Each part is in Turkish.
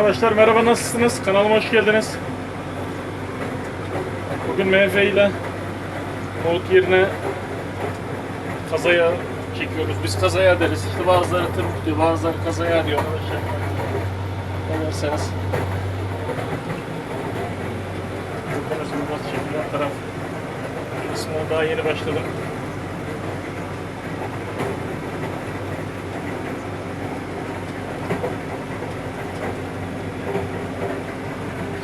Arkadaşlar merhaba nasılsınız? Kanalıma hoş geldiniz. Bugün MF ile Nohut yerine kazaya çekiyoruz. Biz kazaya deriz. İşte bazıları tırmık diyor, bazıları kazaya diyor arkadaşlar. Ne derseniz. Burası çekilen taraf. Kısmına daha yeni başladım.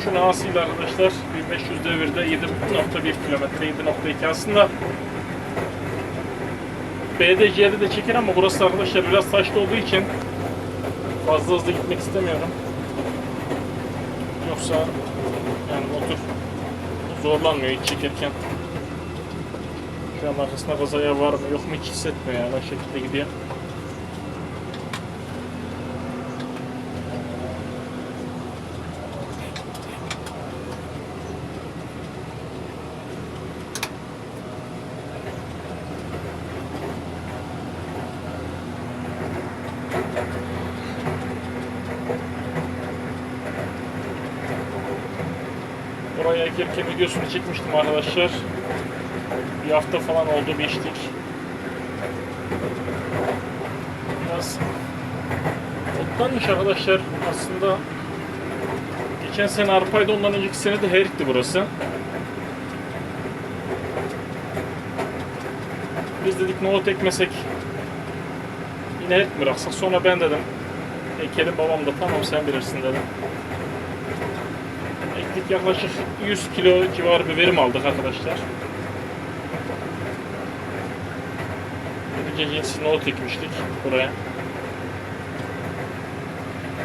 Şunu asıyla arkadaşlar 1500 devirde 7.1 kilometre 7.2 aslında BDC'de de çeker ama burası arkadaşlar biraz taşlı olduğu için fazla hızlı gitmek istemiyorum. Yoksa yani motor zorlanmıyor hiç çekerken. Şu an arkasında kazaya var mı yok mu hiç hissetmiyor yani o şekilde gidiyor. Oraya ekerken çekmiştim arkadaşlar. Bir hafta falan oldu bir içtik. Biraz otlanmış arkadaşlar aslında. Geçen sene arpaydı ondan önceki sene de herikti burası. Biz dedik nohut ekmesek yine erik mi bıraksak sonra ben dedim ekelim babam da tamam sen bilirsin dedim. Yaklaşık 100 kilo civarı bir verim aldık arkadaşlar. Önce cinsi nohut ekmiştik buraya.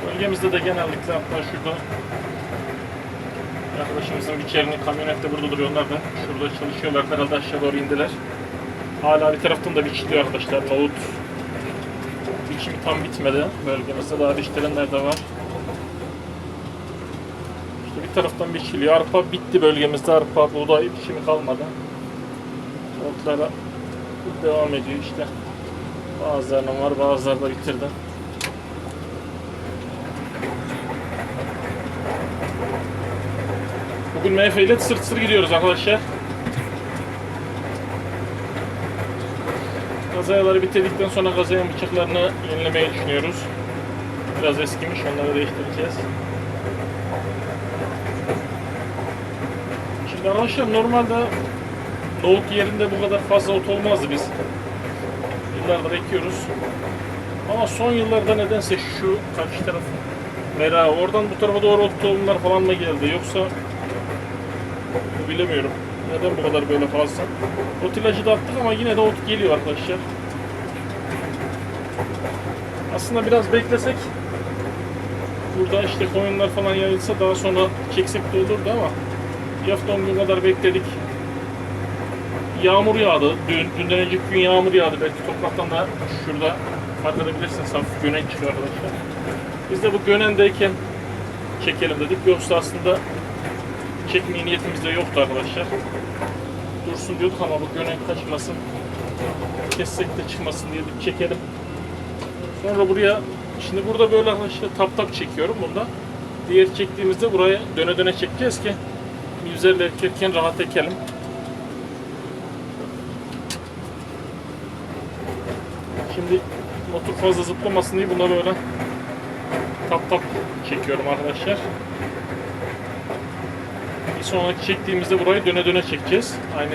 Bölgemizde de genellikle hatta şurada arkadaşımızın bir çerini kamyonette burada duruyor onlar da şurada çalışıyorlar herhalde aşağı doğru indiler. Hala bir taraftan da biçiliyor arkadaşlar nohut biçimi tam bitmedi bölgemizde daha biçilenler de var. Bir taraftan biçiliyor. Arpa bitti bölgemizde. Arpa, buğday biçimi kalmadı. Otlara devam ediyor işte. Bazılarının var, bazıları da bitirdi. Bugün MF ile sırt sır gidiyoruz arkadaşlar. Kazayaları bitirdikten sonra gazayan bıçaklarını yenilemeyi düşünüyoruz. Biraz eskimiş, onları değiştireceğiz. Şimdi arkadaşlar normalde nohut yerinde bu kadar fazla ot olmazdı biz. Yıllardır ekiyoruz. Ama son yıllarda nedense şu karşı taraf Mera oradan bu tarafa doğru ot tohumlar falan mı geldi yoksa bilemiyorum. Neden bu kadar böyle fazla? Ot ilacı da attık ama yine de ot geliyor arkadaşlar. Aslında biraz beklesek burada işte koyunlar falan yayılsa daha sonra çeksek de olurdu ama bir hafta 10 gün kadar bekledik. Yağmur yağdı. Dün, dünden önceki gün yağmur yağdı. Belki topraktan da şurada fark edebilirsiniz. Hafif gönen çıkıyor arkadaşlar. Biz de bu gönendeyken çekelim dedik. Yoksa aslında çekmeye niyetimiz de yoktu arkadaşlar. Dursun diyorduk ama bu gönen kaçmasın. Kessek de çıkmasın diye dedik çekelim. Sonra buraya şimdi burada böyle arkadaşlar tap tap çekiyorum bunda. Diğer çektiğimizde buraya döne döne çekeceğiz ki üzerle ekerken rahat ekelim. Şimdi motor fazla zıplamasın diye buna böyle tap tap çekiyorum arkadaşlar. Bir sonraki çektiğimizde burayı döne döne çekeceğiz. Aynı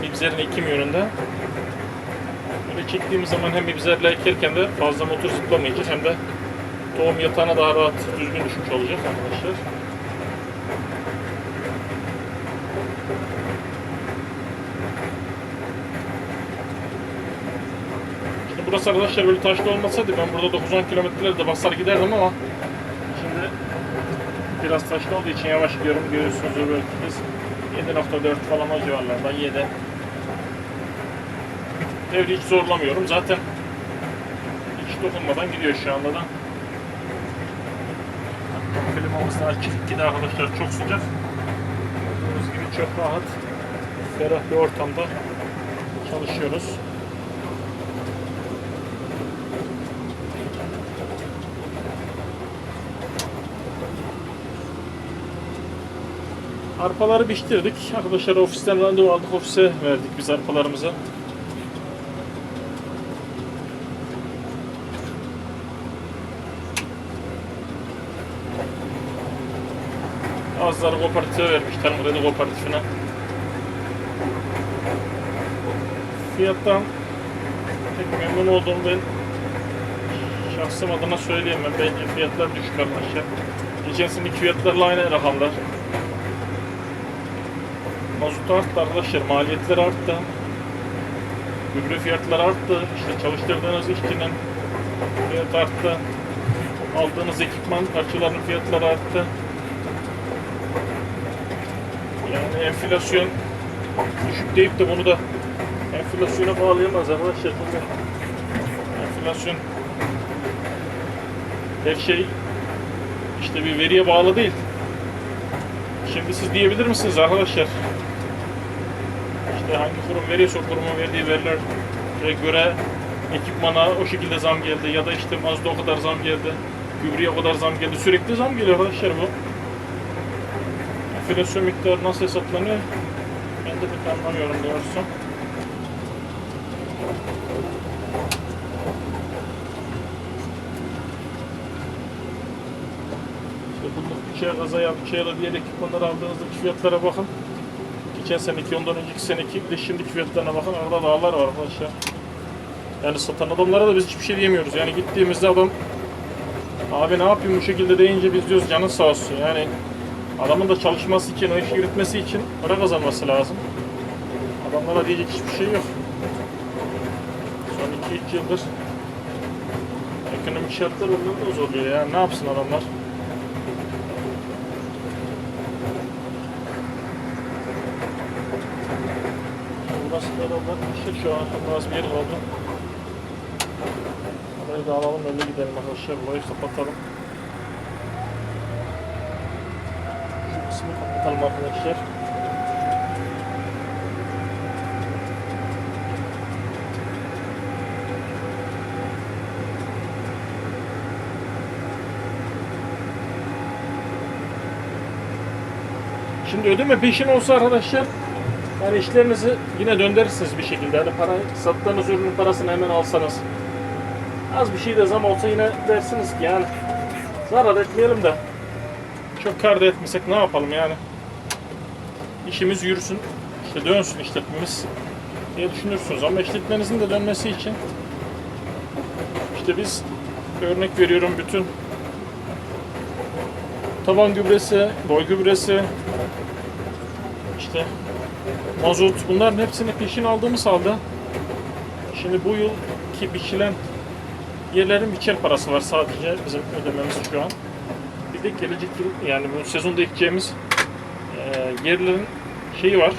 mibzerin ekim yönünde. Böyle çektiğimiz zaman hem mibzerle ekerken de fazla motor zıplamayacak hem de tohum yatağına daha rahat düzgün düşmüş olacak arkadaşlar. Burası arkadaşlar böyle taşlı olmasaydı ben burada 9-10 kilometreleri de basar giderdim ama şimdi biraz taşlı olduğu için yavaş gidiyorum görüyorsunuz belki biz 7.4 falan o civarlarda 7 Devri hiç zorlamıyorum. Zaten hiç dokunmadan gidiyor şu anda da. Klimamız da açık gidi arkadaşlar çok sıcak. Gördüğünüz gibi çok rahat. Ferah bir ortamda çalışıyoruz. Arpaları biçtirdik. Arkadaşlar ofisten randevu aldık. Ofise verdik biz arpalarımızı. Azları kooperatife vermiş. Tarım Kredi Kooperatifine. Fiyattan pek memnun oldum ben. Şahsım adına söyleyemem. Bence fiyatlar düşük arkadaşlar. Geçen seneki fiyatlarla aynı rakamlar. Mazot arttı arkadaşlar. Maliyetler arttı. Gübre fiyatları arttı. İşte çalıştırdığınız işçinin fiyat arttı. Aldığınız ekipman parçalarının fiyatları arttı. Yani enflasyon düşük deyip de bunu da enflasyona bağlayamaz arkadaşlar. Çünkü enflasyon her şey işte bir veriye bağlı değil. Şimdi siz diyebilir misiniz arkadaşlar? İşte hangi kurum veriyorsa o kurumun verdiği verilere göre ekipmana o şekilde zam geldi ya da işte mazda o kadar zam geldi, gübreye o kadar zam geldi. Sürekli zam geliyor arkadaşlar bu. Enflasyon miktarı nasıl hesaplanıyor? Ben de pek anlamıyorum doğrusu. İşte bu bir çaya gaza yap, çaya diğer ekipmanları aldığınızdaki fiyatlara bakın. Geçen seneki, ondan önceki seneki, de şimdiki fiyatlarına bakın. Arada dağlar var arkadaşlar. Yani satan adamlara da biz hiçbir şey diyemiyoruz. Yani gittiğimizde adam abi ne yapayım bu şekilde deyince biz diyoruz canın sağ olsun. Yani adamın da çalışması için, o işi yürütmesi için para kazanması lazım. Adamlara diyecek hiçbir şey yok. Son 2-3 yıldır ekonomik şartlar ondan da zorluyor yani ne yapsın adamlar? Burası da işte şu an bazı bir yer oldu. Burayı da alalım öyle gidelim arkadaşlar. Burayı kapatalım. Şu kısmı kapatalım arkadaşlar. Şimdi ödeme peşin olsa arkadaşlar yani işlerinizi yine döndürürsünüz bir şekilde. Hani para sattığınız ürünün parasını hemen alsanız. Az bir şey de zam olsa yine dersiniz ki yani zarar etmeyelim de çok kar da etmesek ne yapalım yani. İşimiz yürüsün, işte dönsün işletmemiz diye düşünürsünüz. Ama işletmenizin de dönmesi için işte biz örnek veriyorum bütün taban gübresi, boy gübresi, işte mazot bunların hepsini peşin aldığımız halde şimdi bu yıl ki biçilen yerlerin biçer parası var sadece bizim ödememiz şu an. Bir de gelecek yıl yani bu sezonda ekeceğimiz e, yerlerin şeyi var.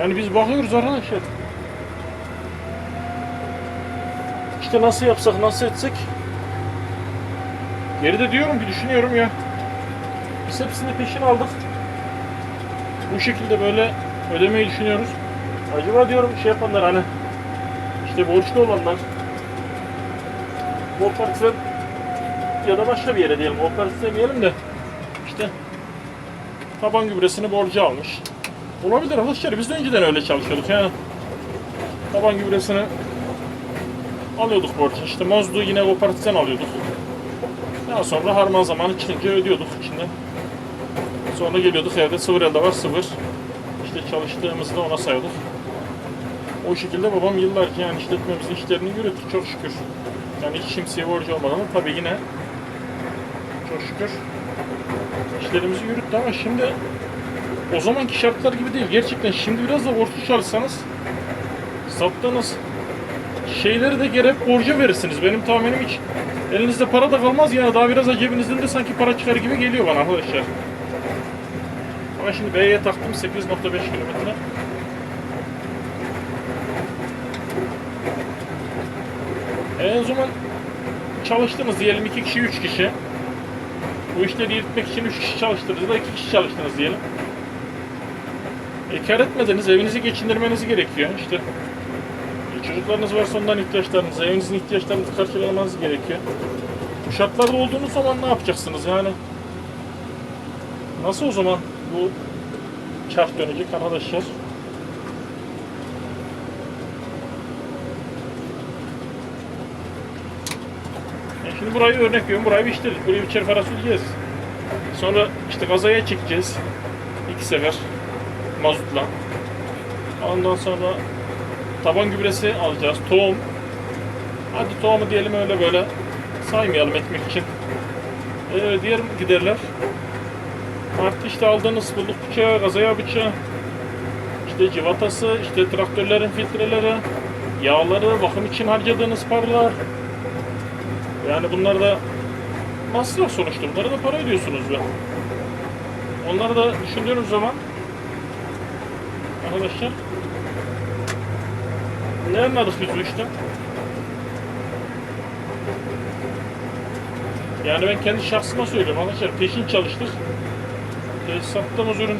Yani biz bakıyoruz arkadaşlar. İşte nasıl yapsak, nasıl etsek geride diyorum ki düşünüyorum ya. Biz hepsini peşin aldık. Bu şekilde böyle ödemeyi düşünüyoruz. Acaba diyorum şey yapanlar hani işte borçlu olanlar kooperatif ya da başka bir yere diyelim. Kooperatif demeyelim de işte taban gübresini borcu almış. Olabilir arkadaşlar. Biz de önceden öyle çalışıyorduk yani. Taban gübresini alıyorduk borcu. İşte mozluğu yine kooperatiften alıyorduk. Daha sonra harman zamanı çıkınca ödüyorduk içinde. Sonra geliyorduk evde sıfır elde var sıfır. İşte çalıştığımızda ona sayıyorduk. O şekilde babam yıllarca yani işletmemizin işlerini yürüttü çok şükür. Yani hiç kimseye borcu olmadan tabii yine çok şükür işlerimizi yürüttü ama şimdi o zamanki şartlar gibi değil. Gerçekten şimdi biraz da borçlu çalışsanız sattığınız şeyleri de geri hep borca verirsiniz. Benim tahminim hiç elinizde para da kalmaz yani daha biraz da cebinizden de sanki para çıkar gibi geliyor bana arkadaşlar. Ama şimdi B'ye taktım 8.5 kilometre. E o zaman çalıştınız diyelim iki kişi, üç kişi. Bu işleri yürütmek için üç kişi çalıştınız da iki kişi çalıştınız diyelim. E kar etmediniz, evinizi geçindirmeniz gerekiyor. İşte e, çocuklarınız varsa ondan ihtiyaçlarınızı, evinizin ihtiyaçlarınızı karşılamanız gerekiyor. Bu şartlarda olduğunuz zaman ne yapacaksınız yani? Nasıl o zaman bu çark dönecek arkadaşlar. Yani şimdi burayı örnek veriyorum. Burayı bir. Buraya bir çerfara süreceğiz. Sonra işte gazaya çekeceğiz. İki sefer. Mazutla. Ondan sonra taban gübresi alacağız. Tohum. Hadi tohumu diyelim öyle böyle saymayalım ekmek için. Ee, diğer giderler. Artı işte aldığınız bulduk bıçağı, gazaya bıçağı, işte civatası, işte traktörlerin filtreleri, yağları, bakım için harcadığınız paralar. Yani bunlar da masraf sonuçta. Bunlara da para ödüyorsunuz be. Onları da düşündüğünüz zaman arkadaşlar ne anladık biz bu işten? Yani ben kendi şahsıma söylüyorum arkadaşlar peşin çalıştık. Sattığımız ürün.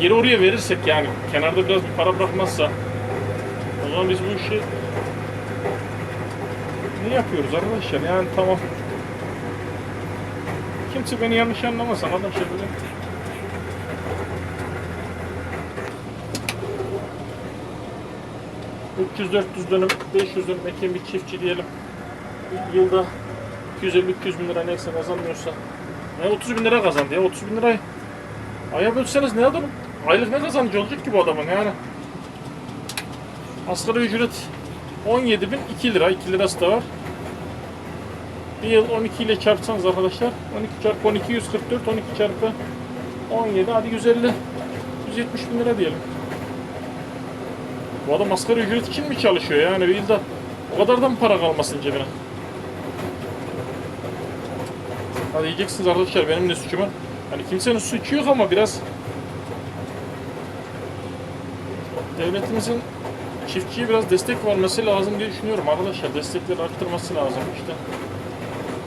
Geri oraya verirsek yani kenarda biraz bir para bırakmazsa o zaman biz bu işi ne yapıyoruz arkadaşlar? Yani tamam. Kimse beni yanlış anlamasın arkadaşlar. Böyle ...300-400 dönüm, 500 dönüm eken bir çiftçi diyelim. Yılda 250-300 bin lira neyse kazanmıyorsa... Ne 30 bin lira kazandı ya 30 bin lirayı. Aya bölseniz ne adam? Aylık ne kazancı olacak ki bu adamın yani? Asgari ücret 17 bin 2 lira. 2 lirası da var. Bir yıl 12 ile çarpsanız arkadaşlar 12 çarpı 12 144 12 çarpı 17 hadi 150 170 bin lira diyelim. Bu adam asgari ücret için mi çalışıyor yani bir yılda o kadar da mı para kalmasın cebine? Hadi diyeceksiniz arkadaşlar benim ne suçum var? Hani kimsenin suçu yok ama biraz devletimizin çiftçiye biraz destek vermesi lazım diye düşünüyorum arkadaşlar. Destekleri arttırması lazım işte.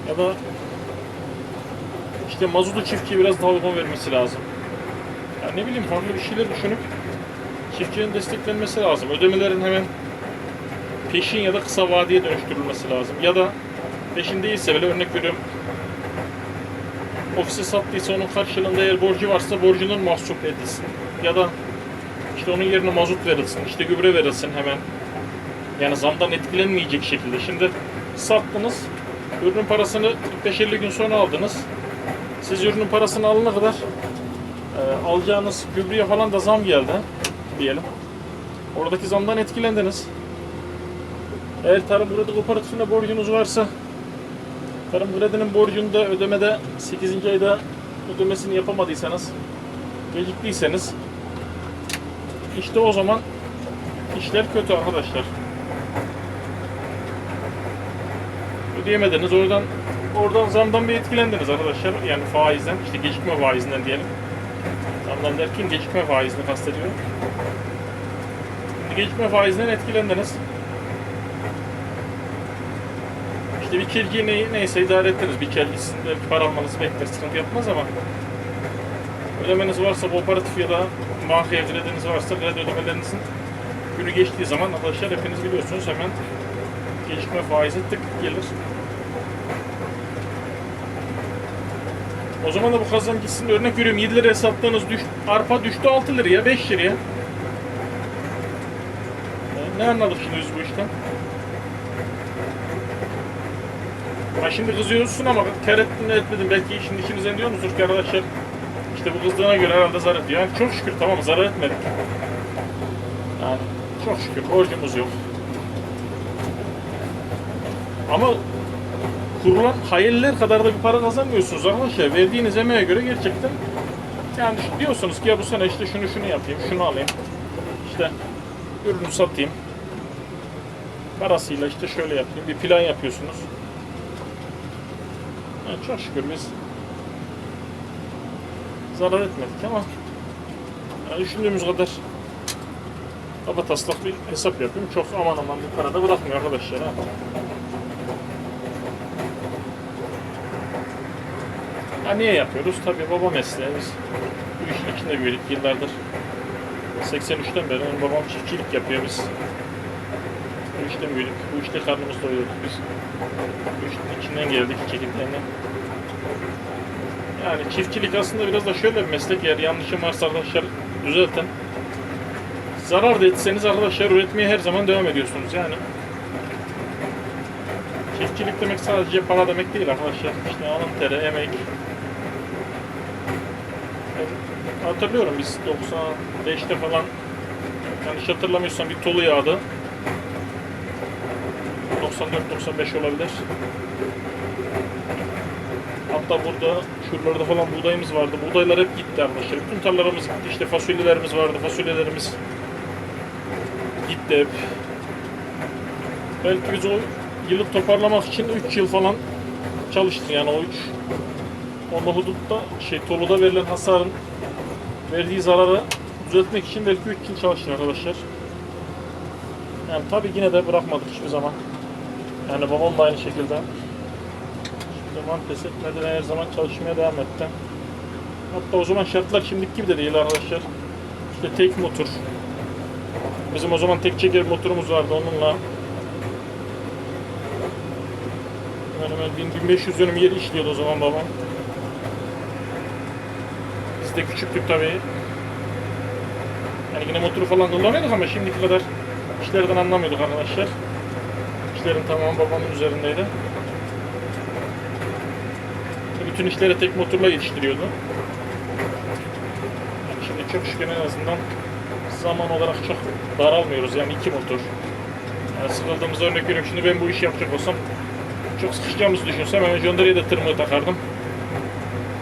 Ya da işte mazotu çiftçiye biraz daha uygun vermesi lazım. Ya ne bileyim farklı bir şeyler düşünüp çiftçinin desteklenmesi lazım. Ödemelerin hemen peşin ya da kısa vadeye dönüştürülmesi lazım. Ya da peşin değilse bile örnek veriyorum ofise sattıysa onun karşılığında eğer borcu varsa borcunun mahsup edilsin. Ya da işte onun yerine mazot verilsin, işte gübre verilsin hemen. Yani zamdan etkilenmeyecek şekilde. Şimdi sattınız, ürünün parasını 45-50 gün sonra aldınız. Siz ürünün parasını alana kadar e, alacağınız gübreye falan da zam geldi diyelim. Oradaki zamdan etkilendiniz. Eğer tarım kredi kooperatifine borcunuz varsa Tarım kredinin borcunu da ödemede 8. ayda ödemesini yapamadıysanız, geciktiyseniz işte o zaman işler kötü arkadaşlar. Ödeyemediniz oradan oradan zamdan bir etkilendiniz arkadaşlar. Yani faizden, işte gecikme faizinden diyelim. Zamdan derken gecikme faizini kastediyorum. Gecikme faizinden etkilendiniz. İşte bir kirgi ne, neyse idare ettiniz. Bir kirgisinde para almanızı bekler. Sıkıntı yapmaz ama ödemeniz varsa kooperatif ya da bankaya krediniz varsa kredi ödemelerinizin günü geçtiği zaman arkadaşlar hepiniz biliyorsunuz hemen gecikme faizi tık gelir. O zaman da bu kazanç gitsin. Örnek veriyorum 7 liraya sattığınız düş, arpa düştü 6 liraya 5 liraya. Ne anladık şimdi biz bu işten? Ha şimdi kızıyorsun ama kar ettin etmedin belki şimdi işinizden diyor musunuz ki arkadaşlar işte bu kızdığına göre herhalde zarar ediyor. Yani çok şükür tamam zarar etmedik. Yani çok şükür borcumuz yok. Ama kurulan hayaller kadar da bir para kazanmıyorsunuz arkadaşlar. Verdiğiniz emeğe göre gerçekten yani diyorsunuz ki ya bu sene işte şunu şunu yapayım, şunu alayım. İşte ürünü satayım. Parasıyla işte şöyle yapayım. Bir plan yapıyorsunuz. Yani çok şükür biz zarar etmedik ama yani düşündüğümüz kadar kaba taslak bir hesap yapıyorum. Çok aman aman bir para da bırakmıyor arkadaşlar. Ha. Ha niye yapıyoruz? Tabii baba mesleği. Biz bu işin içinde büyüdük yıllardır. 83'ten beri babam çiftçilik yapıyor biz. Bu işten büyüdük. Bu işte karnımız doyurduk biz. İşin içinden geldik çekirdeğinden. Yani çiftçilik aslında biraz da şöyle bir meslek eğer yanlışım varsa arkadaşlar düzeltin. Zarar da etseniz arkadaşlar üretmeye her zaman devam ediyorsunuz yani. Çiftçilik demek sadece para demek değil arkadaşlar. İşte alın teri, emek. Hatırlıyorum biz 95'te falan yanlış hatırlamıyorsam bir tolu yağdı. 94-95 olabilir. Hatta burada şuralarda falan buğdayımız vardı. Buğdaylar hep gitti arkadaşlar. Bütün tarlalarımız gitti. İşte fasulyelerimiz vardı. Fasulyelerimiz gitti hep. Belki biz o yılı toparlamak için 3 yıl falan çalıştık yani o 3 onda hudutta şey toluda verilen hasarın verdiği zararı düzeltmek için belki 3 yıl çalıştık arkadaşlar. Yani tabii yine de bırakmadık hiçbir zaman. Yani babam da aynı şekilde. Hiçbir zaman pes etmeden her zaman çalışmaya devam etti. Hatta o zaman şartlar şimdiki gibi de değil arkadaşlar. İşte tek motor. Bizim o zaman tek çeker motorumuz vardı onunla. Hemen hemen 1000 1500 dönüm yeri işliyordu o zaman babam. Biz de küçüktük tabii. Yani yine motoru falan kullanıyorduk ama şimdiki kadar işlerden anlamıyorduk arkadaşlar. İşlerin tamamı babamın üzerindeydi. Bütün işleri tek motorla yetiştiriyordu. Yani şimdi çok şükür en azından zaman olarak çok daralmıyoruz yani iki motor. Yani sıkıldığımızda örnek veriyorum şimdi ben bu işi yapacak olsam çok sıkışacağımızı düşünsem hemen Jondere'ye de tırmığı takardım.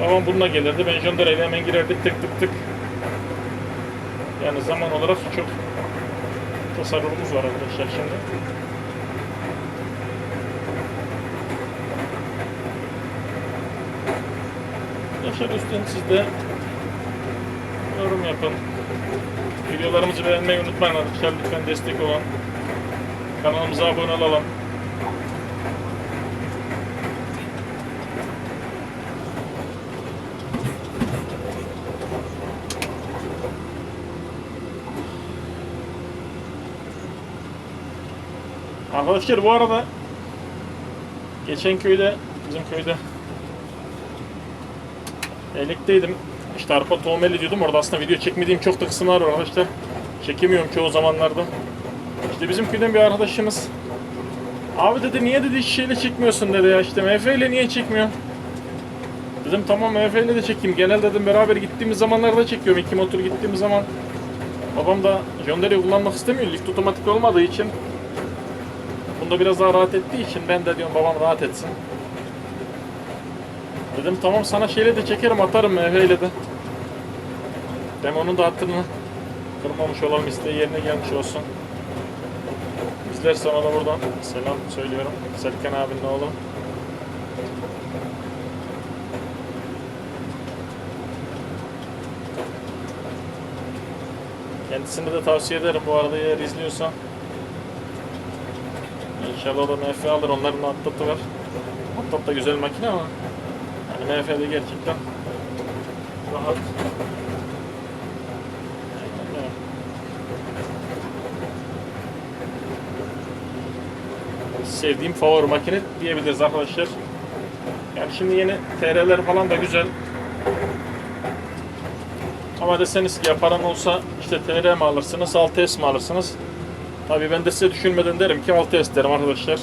Babam bununla gelirdi ben Jondere'yle hemen girerdik tık tık tık. Yani zaman olarak çok tasarrufumuz var arkadaşlar şimdi. Yaşar üstün siz de yorum yapın. Videolarımızı beğenmeyi unutmayın arkadaşlar. Lütfen destek olun. Kanalımıza abone olalım. Arkadaşlar bu arada geçen köyde bizim köyde Elek'teydim. İşte arpa tohum eli diyordum. Orada aslında video çekmediğim çok da kısımlar var arkadaşlar. Çekemiyorum çoğu zamanlarda. İşte bizim köyden bir arkadaşımız Abi dedi niye dedi hiç şeyle çekmiyorsun dedi ya işte MF ile niye çekmiyor? Dedim tamam MF ile de çekeyim. Genel dedim beraber gittiğimiz zamanlarda çekiyorum. iki motor gittiğimiz zaman. Babam da John kullanmak istemiyor. Lift otomatik olmadığı için. Bunda biraz daha rahat ettiği için ben de diyorum babam rahat etsin. Dedim tamam sana şeyle de çekerim atarım MF ile de. Hem onun da hatırını kırmamış olalım isteği yerine gelmiş olsun. Bizler sana da buradan selam söylüyorum. Serkan abinin oğlu. Kendisini de tavsiye ederim bu arada eğer izliyorsa. İnşallah o da MF alır. Onların atlatı var. Atlat da güzel makine ama yani MF'de gerçekten rahat. Sevdiğim favori makine diyebiliriz arkadaşlar. Yani şimdi yeni TR'ler falan da güzel. Ama deseniz ki ya paran olsa işte TR mi alırsınız, 6S mi alırsınız? Tabii ben de size düşünmeden derim ki 6S derim arkadaşlar.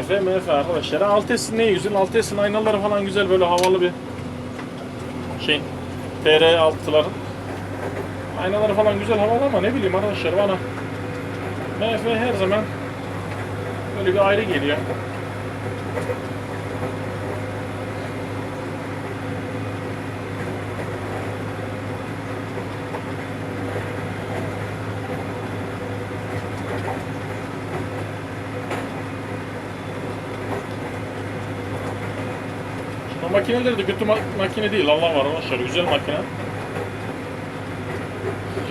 Efe MF arkadaşlar. 6S'in ne güzel? 6S'in aynaları falan güzel böyle havalı bir şey. TR 6'ların. Aynaları falan güzel havalı ama ne bileyim arkadaşlar bana MF her zaman böyle bir ayrı geliyor. Şimdi o makineler de kötü ma- makine değil Allah var arkadaşlar güzel makine.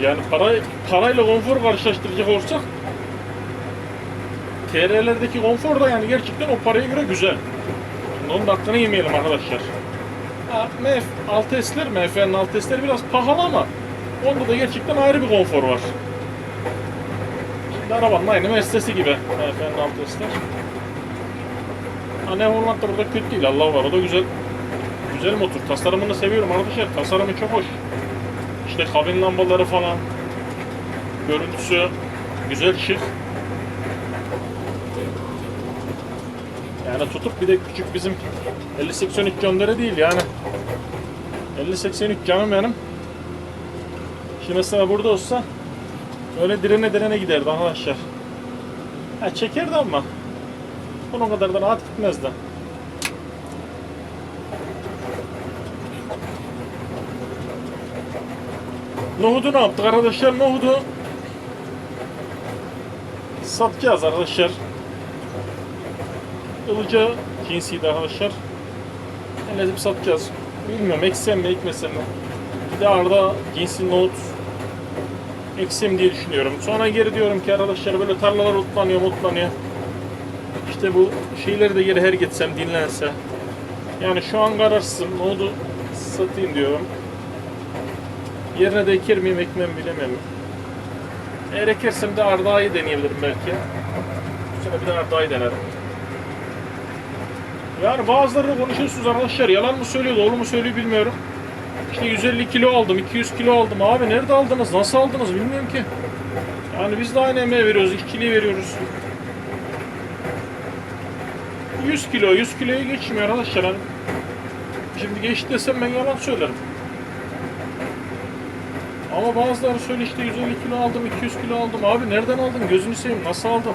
Yani para, parayla konfor karşılaştıracak olursak TR'lerdeki konfor da yani gerçekten o paraya göre güzel. Onun da hakkını yemeyelim arkadaşlar. MF 6S'ler, MF'nin 6S'leri biraz pahalı ama onda da gerçekten ayrı bir konfor var. Şimdi arabanın aynı Mercedes'i gibi MF'nin 6S'ler. Ha, ne Holland'da burada kötü değil. Allah var. O da güzel. Güzel motor. Tasarımını seviyorum arkadaşlar. Tasarımı çok hoş. İşte kabin lambaları falan. Görüntüsü güzel şık. Yani tutup bir de küçük bizim 50-83 canları değil yani. 50-83 canım benim. Şimdi mesela burada olsa öyle direne direne giderdi arkadaşlar. Ha çekerdi ama bunun kadar da rahat gitmezdi. Nohudu ne yaptık arkadaşlar? Nohudu satacağız arkadaşlar. Ilıca cinsiydi arkadaşlar. Elazığ satacağız. Bilmiyorum eksem mi ekmesem mi. Bir de arada cinsi nohut eksem diye düşünüyorum. Sonra geri diyorum ki arkadaşlar böyle tarlalar otlanıyor mutlanıyor. İşte bu şeyleri de geri her gitsem dinlense. Yani şu an kararsızım. Nohudu satayım diyorum. Yerine de eker miyim ekmem bilemem. Eğer ekersem de ardayı deneyebilirim belki. Sene bir de ardayı denerim. Yani bazıları konuşuyorsunuz arkadaşlar. Yalan mı söylüyor, doğru mu söylüyor bilmiyorum. İşte 150 kilo aldım, 200 kilo aldım. Abi nerede aldınız, nasıl aldınız bilmiyorum ki. Yani biz de aynı emeği veriyoruz, işçiliği veriyoruz. 100 kilo, 100 kiloya geçmiyor arkadaşlar. Hani şimdi geçti desem ben yalan söylerim. Ama bazıları söyle işte 150 kilo aldım, 200 kilo aldım. Abi nereden aldın? Gözünü seveyim. Nasıl aldın?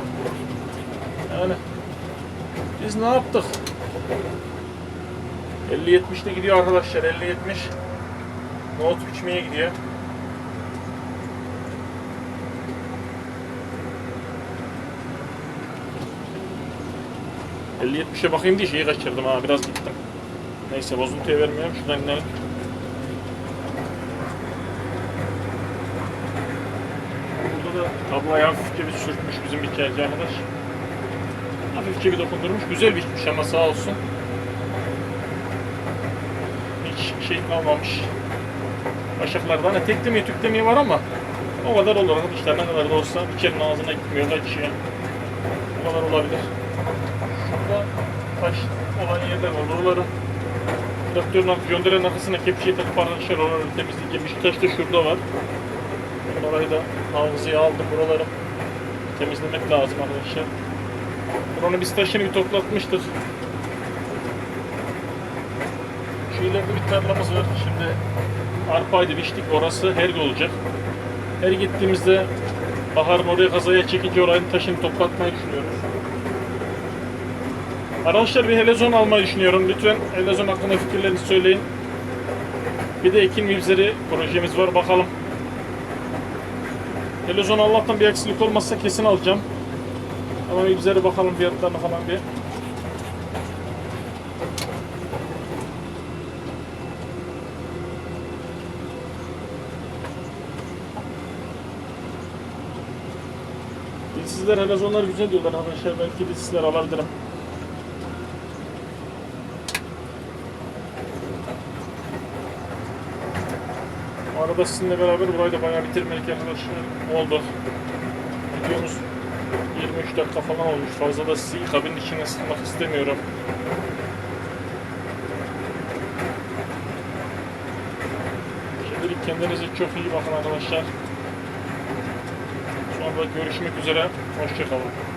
Yani biz ne yaptık? 50-70'de gidiyor arkadaşlar. 50-70. Nohut biçmeye gidiyor. ...50-70'e bakayım diye şeyi kaçırdım ha biraz gittim. Neyse bozuntuya vermiyorum şuradan inelim. Da tablayı hafifçe bir sürtmüş bizim bir hikayeci arkadaş. Hafifçe bir dokundurmuş. Güzel biçmiş ama sağ olsun. Hiç şey kalmamış. Başaklarda hani tek demeye tük demeye var ama o kadar olur arkadaşlar ne kadar da olsa içerinin ağzına gitmiyor kaçıyor. O kadar olabilir. Şurada taş olan yerler var. Oraları traktörün arka, gönderenin arkasına kepçeyi takıp arkadaşlar oraları temizleyeceğim. Bir taş da şurada var. Orayı da havzıya aldım. Buraları temizlemek lazım arkadaşlar. Buranın biz taşını bir toplatmıştık. Şu bir tarlamız var. Şimdi arpaydı biçtik. Orası her gün olacak. Her gittiğimizde baharın oraya kazaya çekince oranın taşını toplatmayı düşünüyoruz. Arkadaşlar bir helezon almayı düşünüyorum. Lütfen helezon hakkında fikirlerinizi söyleyin. Bir de ekin mivzeri projemiz var. Bakalım. Helezon Allah'tan bir aksilik olmazsa kesin alacağım. Ama mivzeri bakalım fiyatlarına falan bir. Dilsizler helezonlar güzel diyorlar arkadaşlar. Belki dilsizler alabilirim. Arada sizinle beraber burayı da bayağı bitirmedik arkadaşlar. Oldu. Videomuz 23 dakika falan olmuş. Fazla da sizi kabinin içine sıkmak istemiyorum. Şimdilik kendinize çok iyi bakın arkadaşlar. Sonra görüşmek üzere. Hoşçakalın.